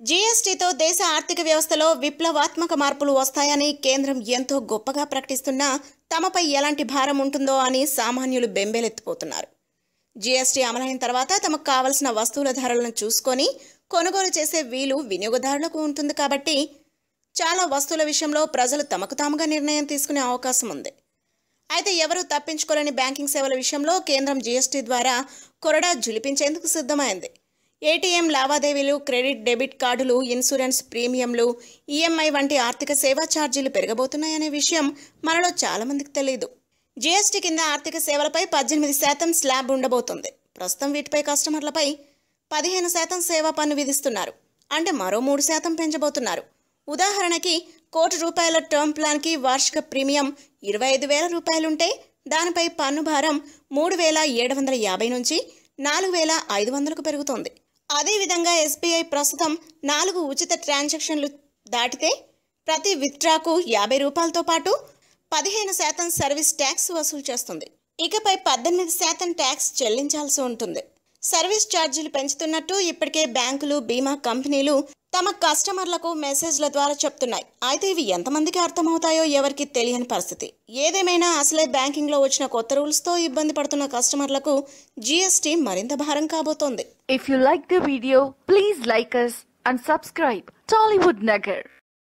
జీఎస్టీతో దేశ ఆర్థిక వ్యవస్థలో విప్లవాత్మక మార్పులు వస్తాయని కేంద్రం ఎంతో గొప్పగా ప్రకటిస్తున్నా తమపై ఎలాంటి భారం ఉంటుందో అని సామాన్యులు బెంబేలెత్తిపోతున్నారు. జీఎస్టీ అమలైన తర్వాత తమకు కావలసిన వస్తువుల ధరలను చూసుకొని కొనుగోలు చేసే వీలు వినియోగదారులకు ఉంటుంది కాబట్టి చాలా వస్తువుల విషయంలో ప్రజలు తమకు తాముగా నిర్ణయం తీసుకునే అవకాశం ఉంది. అయితే ఎవరూ తప్పించుకోలేని బ్యాంకింగ్ సేవల విషయంలో కేంద్రం జీఎస్టీ ద్వారా కొరడా జులిపించేందుకు సిద్ధమైంది. ఏటీఎం లావాదేవీలు క్రెడిట్ డెబిట్ కార్డులు ఇన్సూరెన్స్ ప్రీమియంలు ఈఎంఐ వంటి ఆర్థిక సేవా ఛార్జీలు పెరగబోతున్నాయనే విషయం మనలో చాలా మందికి తెలియదు జీఎస్టీ కింద ఆర్థిక సేవలపై పద్దెనిమిది శాతం స్లాబ్ ఉండబోతుంది. ప్రస్తుతం వీటిపై కస్టమర్లపై పదిహేను శాతం సేవా పన్ను విధిస్తున్నారు. అంటే మరో మూడు శాతం పెంచబోతున్నారు. ఉదాహరణకి కోటి రూపాయల టర్మ్ ప్లాన్కి వార్షిక ప్రీమియం ఇరవై ఐదు వేల రూపాయలుంటే దానిపై పన్ను భారం మూడు వేల ఏడు వందల యాభై నుంచి నాలుగు వేల ఐదు వందలకు పెరుగుతోంది. అదేవిధంగా ఎస్బీఐ ప్రస్తుతం నాలుగు ఉచిత ట్రాన్సాక్షన్లు దాటితే ప్రతి విత్డ్రాకు యాభై రూపాయలతో పాటు పదిహేను శాతం సర్వీస్ ట్యాక్స్ వసూలు చేస్తుంది. ఇకపై పద్దెనిమిది శాతం ట్యాక్స్ చెల్లించాల్సి ఉంటుంది. సర్వీస్ ఛార్జీలు పెంచుతున్నట్టు ఇప్పటికే బ్యాంకులు బీమా కంపెనీలు తమ కస్టమర్లకు మెసేజ్ల ద్వారా చెప్తున్నాయి. అయితే ఇవి ఎంతమందికి అర్థమవుతాయో ఎవరికి తెలియని పరిస్థితి. ఏదేమైనా అసలే బ్యాంకింగ్లో వచ్చిన కొత్త రూల్స్తో ఇబ్బంది పడుతున్న కస్టమర్లకు జీఎస్టీ మరింత భారం కాబోతోంది. If you like the video please like us and subscribe Tollywood Nagar.